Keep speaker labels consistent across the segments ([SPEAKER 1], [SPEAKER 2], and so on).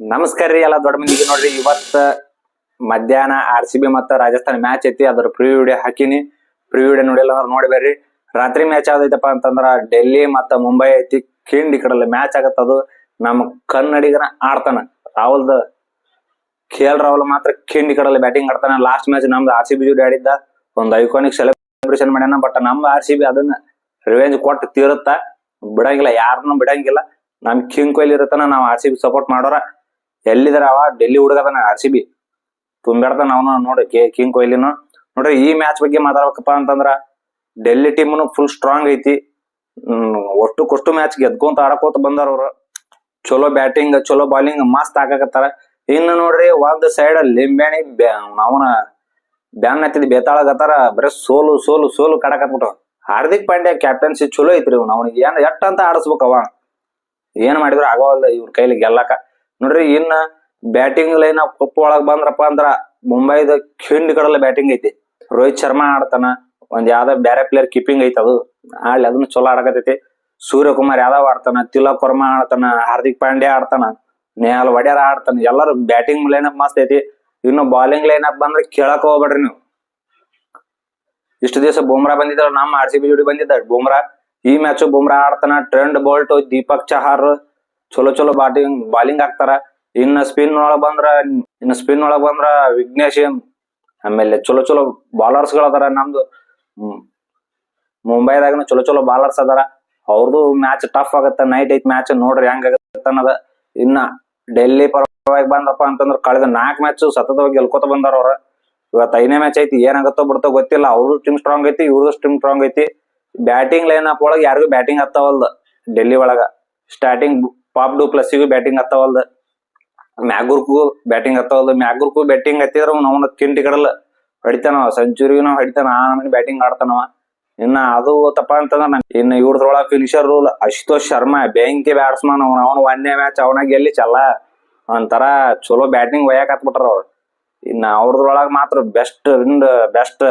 [SPEAKER 1] ನಮಸ್ಕಾರ ರೀ ಎಲ್ಲ ದೊಡ್ಡ ಮಂದಿಗೆ ನೋಡ್ರಿ. ಇವತ್ತ ಮಧ್ಯಾಹ್ನ ಆರ್ ಸಿ ಬಿ ಮತ್ತ ರಾಜಸ್ಥಾನ ಮ್ಯಾಚ್ ಐತಿ. ಅದ್ರ ಪ್ರಿವ್ಯೂ ವಿಡಿಯೋ ಹಾಕಿನಿ. ಪ್ರಿವ್ಯೂ ವಿಡಿಯೋ ನೋಡಿಲ್ಲ ಅಂದ್ರೆ ನೋಡ್ಬೇಡ್ರಿ. ರಾತ್ರಿ ಮ್ಯಾಚ್ ಆದೈತಪ್ಪ ಅಂತಂದ್ರ ಡೆಲ್ಲಿ ಮತ್ತ ಮುಂಬೈ ಐತಿ. ಕಿಂಡ್ ಈ ಕಡೆ ಮ್ಯಾಚ್ ಆಗತ್ತದು ನಮ್ಮ ಕನ್ನಡಿಗನ ಆಡ್ತಾನ. ರಾಹುಲ್ದ ಕೆ ಎಲ್ ರಾಹುಲ್ ಮಾತ್ರ ಕಿಂಡ್ ಈ ಕಡೆ ಬ್ಯಾಟಿಂಗ್ ಆಡ್ತಾನ. ಲಾಸ್ಟ್ ಮ್ಯಾಚ್ ನಮ್ದು ಆರ್ ಸಿ ಬಿ ಜೋಡಿ ಆಡಿದ್ದ. ಒಂದು ಐಕಾನಿಕ್ ಸೆಲೆಬ್ರೇಷನ್ ಮಾಡ್ಯಾನ. ಬಟ್ ನಮ್ಮ ಆರ್ ಸಿ ಬಿ ಅದನ್ನ ರಿವೆಂಜ್ ಕೊಟ್ಟು ತೀರುತ್ತ. ಬಿಡಂಗಿಲ್ಲ. ಯಾರನ್ನೂ ಬಿಡಂಗಿಲ್ಲ. ನಮ್ ಕಿಂಗ್ ಕೊಹ್ಲಿ ಇರುತ್ತಾನ. ನಾವ್ ಆರ್ ಸಿ ಬಿ ಸಪೋರ್ಟ್ ಮಾಡೋರ. ಎಲ್ಲಿದಾರ ಅವ? ಡೆಲ್ಲಿ ಹುಡುಗದನ ಆರ್ ಸಿ ಬಿ ತುಂಬಿಡ್ತಾನ ಅವನು, ನೋಡಿ ಕಿಂಗ್ ಕೊಹ್ಲಿನು. ನೋಡ್ರಿ, ಈ ಮ್ಯಾಚ್ ಬಗ್ಗೆ ಮಾತಾಡ್ಬೇಕಪ್ಪ ಅಂತಂದ್ರ, ಡೆಲ್ಲಿ ಟೀಮ್ನು ಫುಲ್ ಸ್ಟ್ರಾಂಗ್ ಐತಿ. ಒಟ್ಟು ಕೊಷ್ಟು ಮ್ಯಾಚ್ ಗೆದ್ಕೊಂತ ಆಡಕೋತ ಬಂದಾರ ಅವ್ರು. ಚಲೋ ಬ್ಯಾಟಿಂಗ್ ಚಲೋ ಬಾಲಿಂಗ್ ಮಸ್ತ್ ಹಾಕಾಕತ್ತಾರ ಇನ್ನು ನೋಡ್ರಿ, ಒಂದ್ ಸೈಡ್ ಲಿಂಬ್ಯಾಣಿ ಅವನ ಬ್ಯಾನ್ ಹತ್ತಿದ್ ಬೇತಾಳಗತ್ತಾರ, ಬರೀ ಸೋಲು ಸೋಲು ಸೋಲು ಕಡಕತ್ಬಿಟ್ಟು ಹಾರ್ದಿಕ್ ಪಾಂಡ್ಯ ಕ್ಯಾಪ್ಟನ್ಸಿ ಚಲೋ ಐತ್ರಿ ಅವ್ನು ಅವನಿಗೆ ಏನ್ ಎಟ್ ಅಂತ ಆಡಿಸ್ಬೇಕವ. ಏನ್ ಮಾಡಿದ್ರು ಆಗೋವಲ್ಲ ಇವ್ರ ಕೈಲಿ ಗೆಲ್ಲಕ. ನೋಡ್ರಿ ಇನ್ನ ಬ್ಯಾಟಿಂಗ್ ಲೈನ್ ಕಪ್ ಒಳಗ್ ಬಂದ್ರಪ್ಪ ಅಂದ್ರ ಮುಂಬೈದ ಖಿಂಡ್ ಕಡಲ್ಲ ಬ್ಯಾಟಿಂಗ್ ಐತಿ. ರೋಹಿತ್ ಶರ್ಮಾ ಆಡ್ತಾನ, ಒಂದ್ ಯಾವ್ದೋ ಬ್ಯಾರೆ ಪ್ಲೇಯರ್ ಕೀಪಿಂಗ್ ಐತಿ ಅದು, ಆಡ್ಲಿ ಅದನ್ನ ಚಲೋ ಆಡಕತೈತಿ ಸೂರ್ಯಕುಮಾರ್ ಯಾದವ್ ಆಡ್ತಾನ, ತಿಲಕ್ ವರ್ಮಾ ಆಡ್ತಾನ, ಹಾರ್ದಿಕ್ ಪಾಂಡ್ಯ ಆಡ್ತಾನ, ನೇಹಲ್ ವಡ್ಯಾರ ಆಡ್ತಾನ, ಎಲ್ಲಾರು ಬ್ಯಾಟಿಂಗ್ ಲೈನ್ ಅಪ್ ಮಸ್ತ್ ಐತಿ. ಇನ್ನು ಬಾಲಿಂಗ್ ಲೈನ್ ಅಪ್ ಬಂದ್ರೆ ಕೇಳಕ್ ಹೋಗ್ಬೇಡ್ರಿ ನೀವು. ಇಷ್ಟು ದಿವಸ ಬುಮ್ರಾ ಬಂದಿದ್ರ ನಮ್ಮ ಆರ್ ಸಿ ಬಿ ಜೋಡಿ ಬಂದಿದ್ದ, ಬುಮ್ರಾ. ಈ ಮ್ಯಾಚ್ ಬುಮ್ರಾ ಆಡ್ತಾನ, ಟ್ರೆಂಡ್ ಬೋಲ್ಟ್, ದೀಪಕ್ ಚಹಾರ್ ಚಲೋ ಚಲೋ ಬ್ಯಾಟಿಂಗ್ ಬಾಲಿಂಗ್ ಹಾಕ್ತಾರ. ಇನ್ನ ಸ್ಪಿನ್ ಒಳಗ್ ಬಂದ್ರ, ಇನ್ನ ಸ್ಪಿನ್ ಒಳಗ್ ಬಂದ್ರ ವಿಘ್ನೇಶ್ ಆಮೇಲೆ ಚಲೋ ಚಲೋ ಬಾಲರ್ಸ್ಗಳು ಅದಾರ. ನಮ್ದು. ಮುಂಬೈದಾಗನು ಚಲೋ ಚಲೋ ಬಾಲರ್ಸ್ ಅದಾರ. ಅವ್ರದ್ದು ಮ್ಯಾಚ್ ಟಫ್ ಆಗತ್ತ ನೈಟ್ ಐತ್ ಮ್ಯಾಚ್ ನೋಡ್ರಿ ಹೆಂಗ್ ಆಗತ್ತ ಅನ್ನೋದ. ಇನ್ನ ಡೆಲ್ಲಿ ಪರವಾಗಿ ಬಂದಪ್ಪ ಅಂತಂದ್ರ ಕಳೆದ ನಾಲ್ಕ್ ಮ್ಯಾಚ್ ಸತತವಾಗಿ ಗೆಲ್ಕೋತ ಬಂದಾರ ಅವ್ರ. ಇವತ್ತು ಐದನೇ ಮ್ಯಾಚ್ ಐತಿ ಏನಾಗತ್ತೋ ಬಿಡ್ತೋ ಗೊತ್ತಿಲ್ಲ. ಅವ್ರದ್ದು ಟೀಮ್ ಸ್ಟ್ರಾಂಗ್ ಐತಿ ಇವ್ರದ್ದು ಟೀಮ್ ಸ್ಟ್ರಾಂಗ್ ಐತಿ. ಬ್ಯಾಟಿಂಗ್ ಲೈನ್ ಅಪ್ ಒಳಗ ಯಾರಿಗೂ ಬ್ಯಾಟಿಂಗ್ ಹತ್ತವಲ್ದ ಡೆಲ್ಲಿ ಒಳಗ. ಸ್ಟಾರ್ಟಿಂಗ್ ಪಾಪ್ ಡು ಪ್ಲಸ್ಸಿಗೂ ಬ್ಯಾಟಿಂಗ್ ಹತ್ತವಲ್ದ. ಮ್ಯಾಗೂರ್ಗೂ ಬ್ಯಾಟಿಂಗ್ ಹತ್ತವಲ್ದ. ಮ್ಯಾಗೂರ್ಗೂ ಬ್ಯಾಟಿಂಗ್ ಹತ್ತಿದ್ರ ಅವನ ಕಿಂಟಿ ಕಡಲ್ಲ ಹೊಡಿತಾನವ ಸೆಂಚುರಿನೂ ಹೊಡಿತಾನ. ಆ ನಮನಿ ಬ್ಯಾಟಿಂಗ್ ಆಡ್ತಾನವ ಇನ್ನ ಅದು ತಪ್ಪ ಅಂತಂದ್ರ ಇನ್ನು ಇವ್ರದ್ರೊಳಗ ಫಿನಿಶರ್ ರೂಲ್ ಅಶುತೋಷ್ ಶರ್ಮಾ, ಬೆಂಕಿ ಬ್ಯಾಟ್ಸ್ಮನ್ ಅವನು. ಅವನ ಒಂದೇ ಮ್ಯಾಚ್ ಅವನ ಗೆಲ್ಲಿ ಚಲ್ಲ. ಒಂಥರ ಚಲೋ ಬ್ಯಾಟಿಂಗ್ ಒಯ್ಯಾಕ ಹತ್ಬಿಟ್ರ ಅವ್ರು. ಇನ್ನ ಅವ್ರದ್ರೊಳಗ ಮಾತ್ರ ಬೆಸ್ಟ್ ಬೆಸ್ಟ್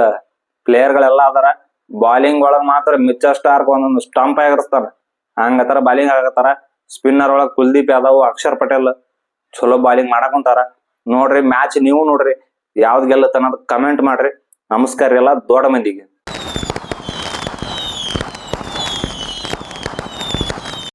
[SPEAKER 1] ಪ್ಲೇಯರ್ ಗಳೆಲ್ಲ ಅದಾರ. ಬಾಲಿಂಗ್ ಒಳಗ್ ಮಾತ್ರ ಮಿಚ್ಚ ಸ್ಟಾರ್ಕ್ ಒಂದೊಂದು ಸ್ಟಂಪ್ ಆಗಿರ್ತಾರ. ಹಂಗತರ ಬಾಲಿಂಗ್ ಆಗತ್ತಾರ. ಸ್ಪಿನ್ನರ್ ಒಳಗ್ ಕುಲ್ದೀಪ್ ಯಾದವ್, ಅಕ್ಷರ್ ಪಟೇಲ್ ಚಲೋ ಬಾಲಿಂಗ್ ಮಾಡಾಕುಂತಾರ ನೋಡ್ರಿ ಮ್ಯಾಚ್ ನೀವು ನೋಡ್ರಿ. ಯಾವ್ದ್ ಗೆಲ್ಲತ್ತ ಕಮೆಂಟ್ ಮಾಡ್ರಿ. ನಮಸ್ಕಾರ ಎಲ್ಲ ದೊಡ್ಡ ಮಂದಿಗೆ.